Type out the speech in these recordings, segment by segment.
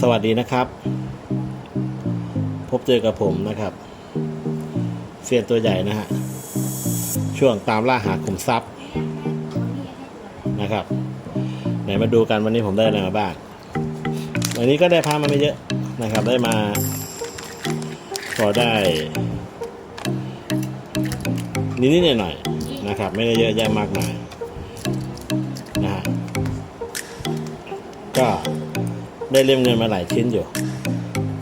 สวัสดีนะครับ พบเจอกับผมนะครับเซียนตัวใหญ่นะฮะช่วงตามล่าหาขุมทรัพย์นะครับ ไหนมาดูกันวันนี้ผมได้อะไรมาบ้างวันนี้ก็ได้พามาไม่เยอะนะครับ ได้มา พอได้นิดๆหน่อยๆนะครับ ไม่ได้เยอะแยะมากมาย ได้เล่มเงินมาหลายชิ้นอยู่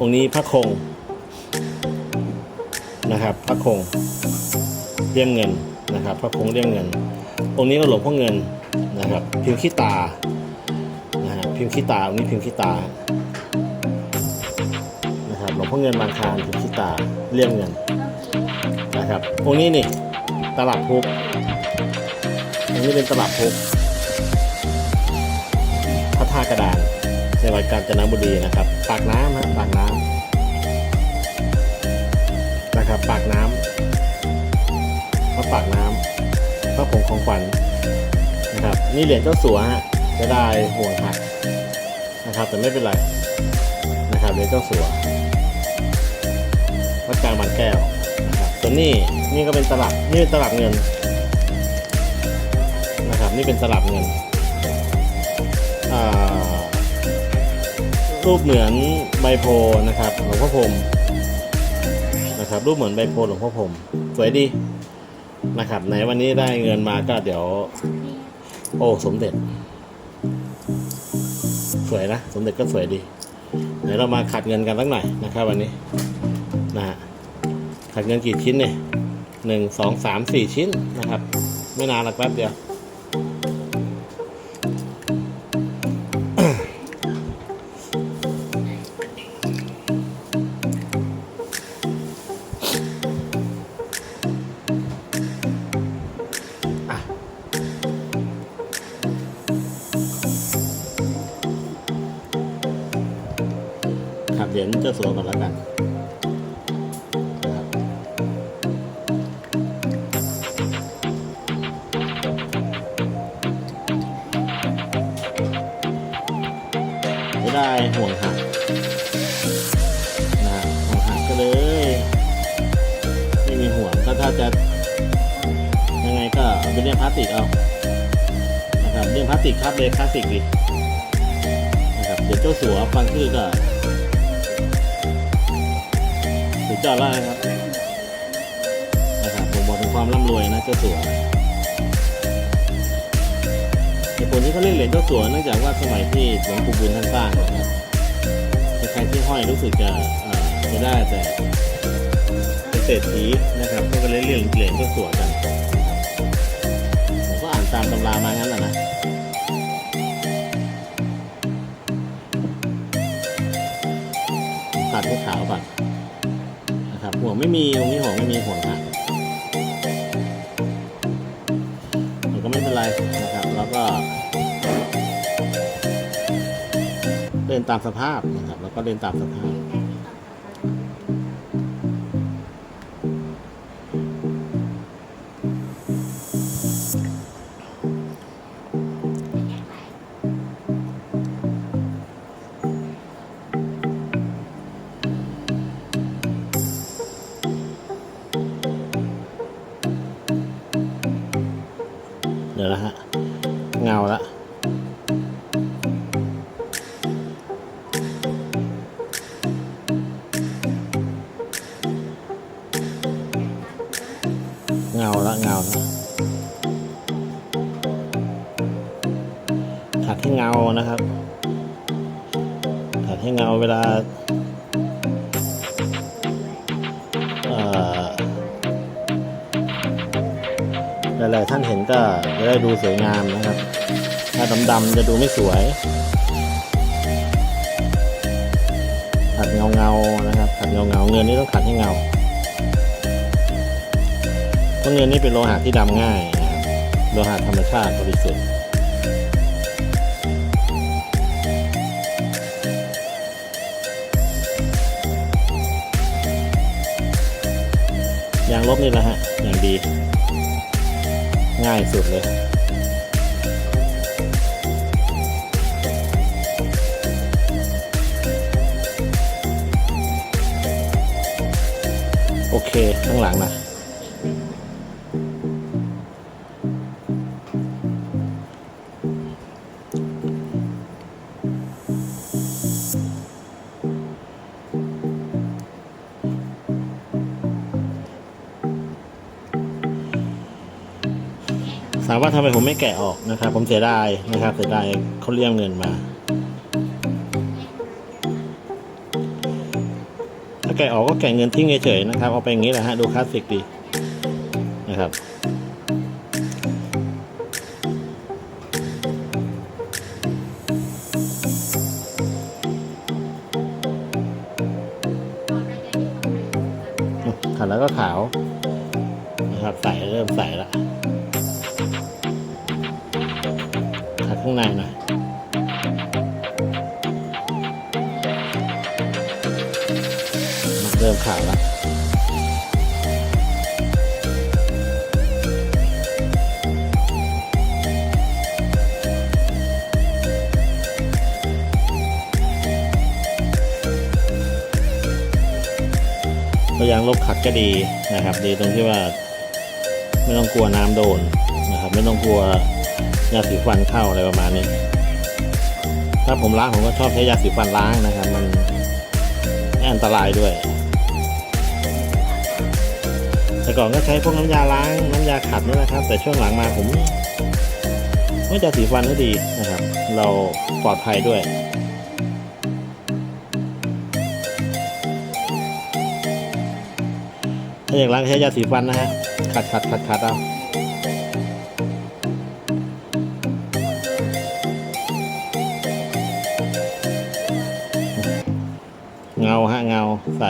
องค์นี้พระคงนะครับ พระคงเลี่ยมเงินนะครับ พระคงเลี่ยมเงิน องค์นี้ก็หลวงพ่อเงินนะครับ พิมพ์ขี้ตานะฮะพิมพ์ขี้ตาองค์นี้พิมพ์ขี้ตานะครับหลวงพ่อเงินบางคานพิมพ์ขี้ตาเลี่ยมเงินนะครับ องค์นี้นี่ตลับพุกองค์นี้เป็นตลับพุกพระธาตุกระดาน วัดกาญจนบุรีนะครับปากน้ำฮะปากน้ำนะครับปากน้ำพระปากน้ำพระผงของขวัญนะครับนี่เหรียญเจ้าสัวฮะจะได้ห่วงหักนะครับแต่ไม่เป็นไรนะครับเหรียญเจ้าสัววัดกลางบางแก้วนะครับส่วนนี้นี่ก็เป็นตลับนี่เป็นตลับเงินนะครับนี่เป็นตลับเงินอ่า รูปเหมือนใบโพนะครับหลวงพ่อพรมนะครับ รูปเหมือนใบโพหลวงพ่อพรมสวยดีนะครับไหนวันนี้ได้เงินมาก็เดี๋ยว โอ้สมเด็จ สวยนะสมเด็จก็สวยดีเดี๋ยวเรามาขัดเงินกันสักหน่อยนะครับ วันนี้นะฮะขัดเงินกี่ชิ้นเนี่ยหนึ่งสองสามสี่ชิ้นนะครับ ไม่นานหรอกแป๊บเดียว เหรียญเจ้าสัวก่อนแล้วกันจะได้ห่วงหักนะห่วงหักก็เลย ไม่มีห่วงก็ถ้าจะ ยังไงก็เป็นเรื่องพลาสติกเอานะครับเรื่องพลาสติกครับเลยคลาสสิกดีนะครับเดี๋ยวเจ้าสัวฟังชื่อก็ สุดยอดแล้วนะครับนะครับผมบอกถึงความร่ำรวยนะเจ้าสัวเหตุผลที่เขาเรียกเหรียญเจ้าสัวเนื่องจากว่าสมัยที่หลวงปู่บุญท่านสร้างนะครับใครที่ห้อยรู้สึกจะเอ่อจะได้แต่เป็นเศรษฐีนะครับก็เลยเรียกเหรียญเจ้าสัวกันผมก็อ่านตามตำรามางั้นแหละนะตัดให้ขาวก่อน ห่วงไม่มีตรงนี้ห่วงไม่มีห่วงหักมันก็ไม่เป็นไรนะครับ แล้วก็เดินตามสภาพนะครับ แล้วก็เดินตามสภาพ ดให้เงานะครับขัดให้เงาเวลาอ่อหลายๆท่านเห็นก็จะได้ดูสวยงามนะครับ ถ้าดำๆจะดูไม่สวย ขัดเงาๆนะครับ ขัดเงาๆเงินนี่ต้องขัดให้เงาเพราะเงินนี่เป็นโลหะที่ดำง่าย โลหะธรรมชาติบริสุทธิ์ ลบนี่แหละฮะ อย่างดี ง่ายสุดเลย โอเค ข้างหลังนะ ถามว่าทำไมผมไม่แกะออกนะครับ ผมเสียดายนะครับเสียดายเขาเลี่ยมเงินมา ถ้าแกะออกก็แกะเงินทิ้งเฉยๆนะครับ เอาไปอย่างนี้แหละฮะดูคลาสสิกดีนะครับขัดแล้วก็ขาวนะครับใส่เริ่มใส่ละ ข้างในหน่อยเริ่มขาวแล้วก็ยางลบขัดก็ดีนะครับ ดีตรงที่ว่าไม่ต้องกลัวน้ำโดนนะครับ ไม่ต้องกลัว ยาสีฟันเข้าอะไรประมาณนี้ ถ้าผมล้างผมก็ชอบใช้ยาสีฟันล้างนะครับ มันไม่อันตรายด้วย แต่ก่อนก็ใช้พวกน้ำยาล้างน้ำยาขัดนี่แหละครับ แต่ช่วงหลังมาผมไม่ยาสีฟันก็ดีนะครับ เราปลอดภัยด้วยถ้าอยากล้างใช้ยาสีฟันนะฮะขัดขัดขัดขัดเอาาฮะเงาใส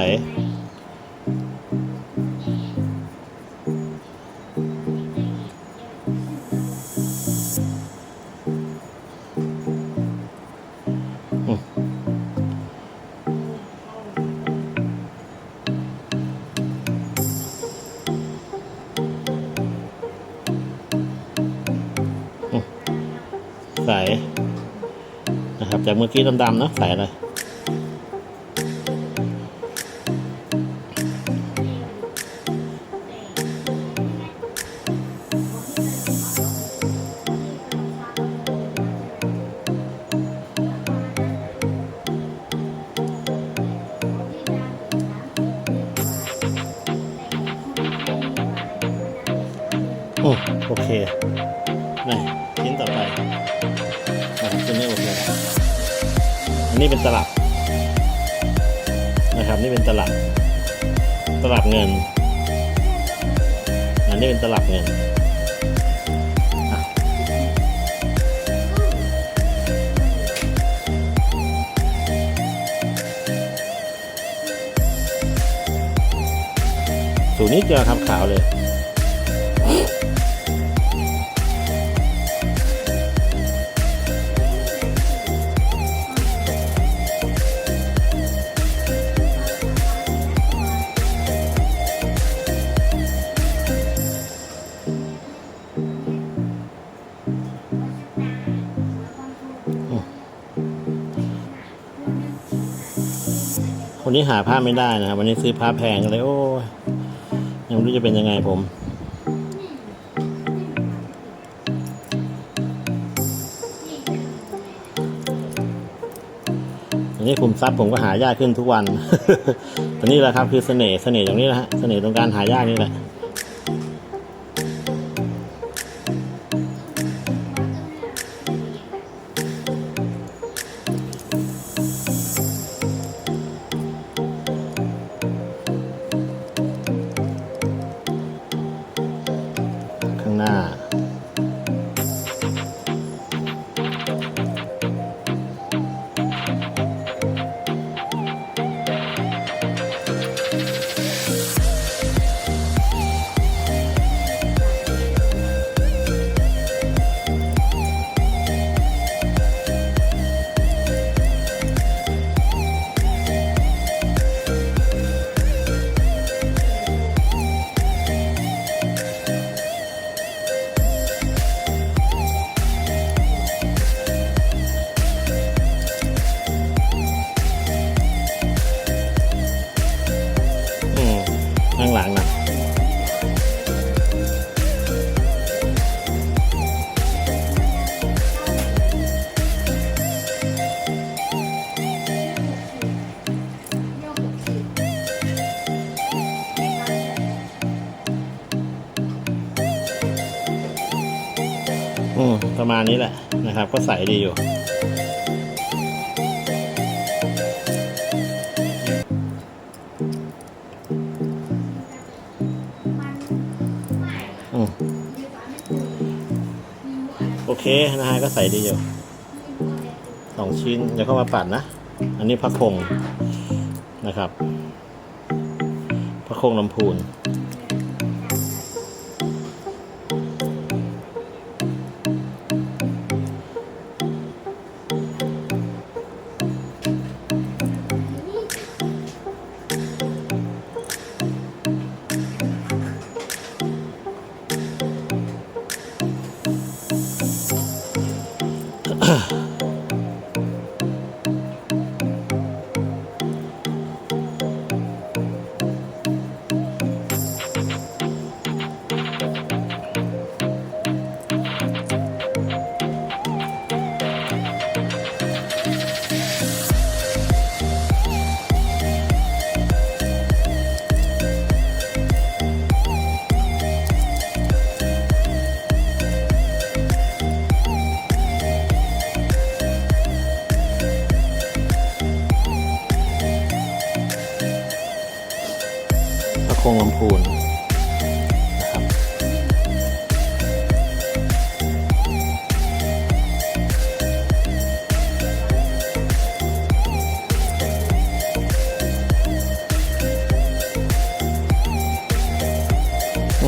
อืมใสนะครับจากเมื่อกี้ดำๆนะใสเลย โอโอเคนี่ชิ้นต่อไปนะครับชิ้นนี้โอเคแล้วอันนี้เป็นตลับนะครับนี่เป็นตลับ ตลับเงิน อันนี้เป็นตลับเงินสูตรนี้เจอครับขาวเลยันนี้หาผ้าไม่ได้นะครับ วันนี้ซื้อผ้าแพงเลยโอ้ยยังไม่รู้จะเป็นยังไงผมอันนี้คุมทรัพย์ผมก็หายากขึ้นทุกวัน ตอนนี้แหละครับคือเสน่ห์เสน่ห์ตรงนี้นะฮะเสน่ห์ตรงการหายากนี่แหละ นั่งหลังนะอืมประมาณนี้แหละนะครับ ก็ใสดีอยู่ เคนะฮะก็ใส่ดีอยู่สองชิ้นเดี๋ยวเข้ามาปัดนะ อันนี้พระคงนะครับ พระคงลำพูน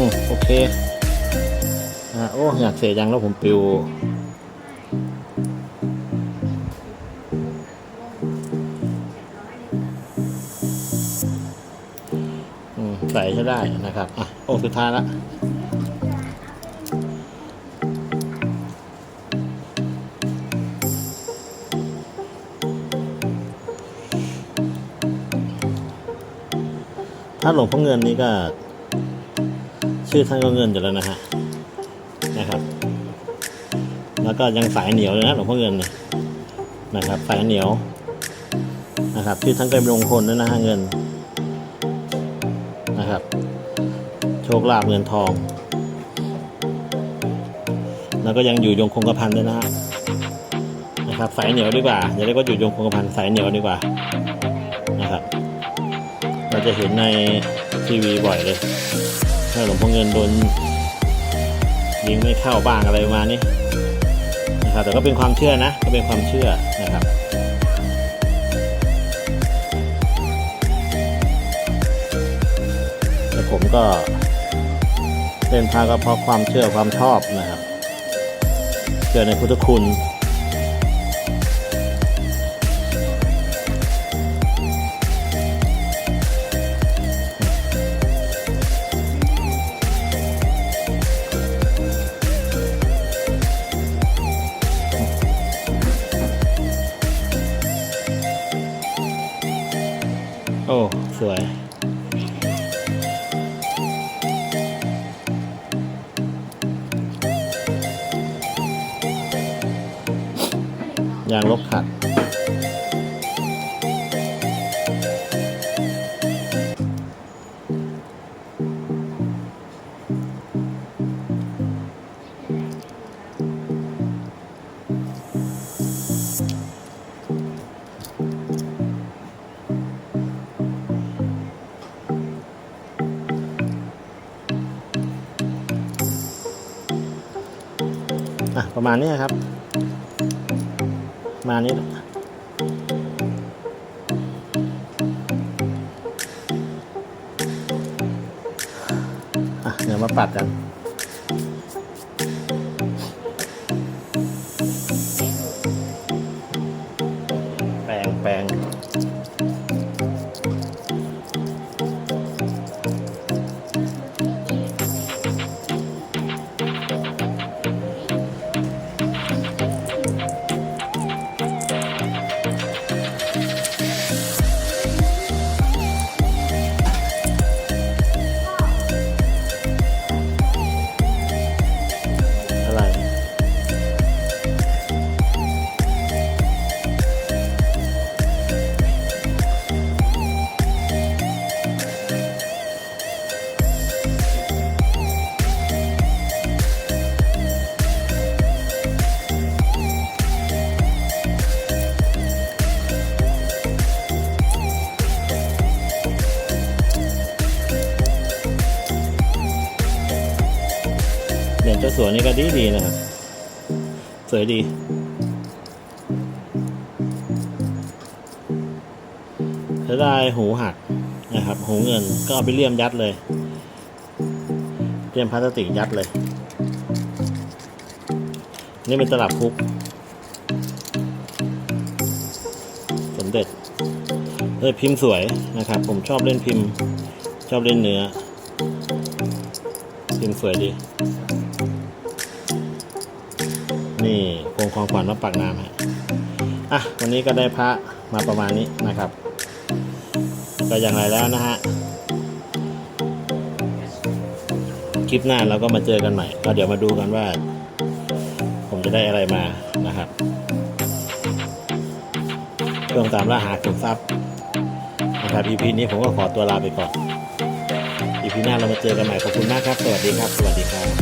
อืมโอเคอ่าโอ้อยากเสียยังแล้วผมปิวอืมใส่ใช้ได้นะครับ อะ โอ้สุดท้ายละถ้าหลวงพ่อเงินนี่ก็ ชื่อท่านก็เงินอยู่แล้วนะฮะนะครับ แล้วก็ยังสายเหนียวเลยนะหลวงพ่อเงินเนี่ยนะครับสายเหนียวนะครับชื่อท่านก็เป็นมงคลด้วยนะฮะเงินนะครับ โชคลาภเงินทอง แล้วก็ยังอยู่ยงคงกระพันด้วยนะฮะนะครับสายเหนียวดีกว่าอย่าเรียกว่าอยู่ยงคงกระพันสายเหนียวดีกว่านะครับ เราจะเห็นในทีวีบ่อยเลย ถ้าหลวงพ่อเงินโดนยิงไม่เข้าบ้างอะไรประมาณนี้นะครับแต่ก็เป็นความเชื่อนะก็เป็นความเชื่อนะครับแต่ผมก็เล่นพระก็เพราะความเชื่อความชอบนะครับเชื่อในพุทธคุณ โอ้ สวย ยางลบขัด ประมาณนี้ครับ มานี้อะเดี๋ยวมาปัดกันแปลงแปลง สวนี่ก็ดีดีนะครับ สวยดี จะได้หูหักนะครับ หูเงินก็เอาไปเลี่ยมยัดเลย เลี่ยมพลาสติกยัดเลย นี่เป็นตลับคุก สมเด็จเออพิมพ์สวยนะครับ ผมชอบเล่นพิมพ์ ชอบเล่นเนื้อพิมพ์สวยดี นี่พวงของขวัญมาปักน้ำฮะอะวันนี้ก็ได้พระมาประมาณนี้นะครับ ก็อย่างไรแล้วนะฮะคลิปหน้าเราก็มาเจอกันใหม่ก็เดี๋ยวมาดูกันว่า ผมจะได้อะไรมานะครับเรื่องตามล่าหาขุมทรัพย์นะครับ EP นี้ผมก็ขอตัวลาไปก่อน EP หน้าเรามาเจอกันใหม่ขอบคุณมากครับ สวัสดีครับ สวัสดีครับ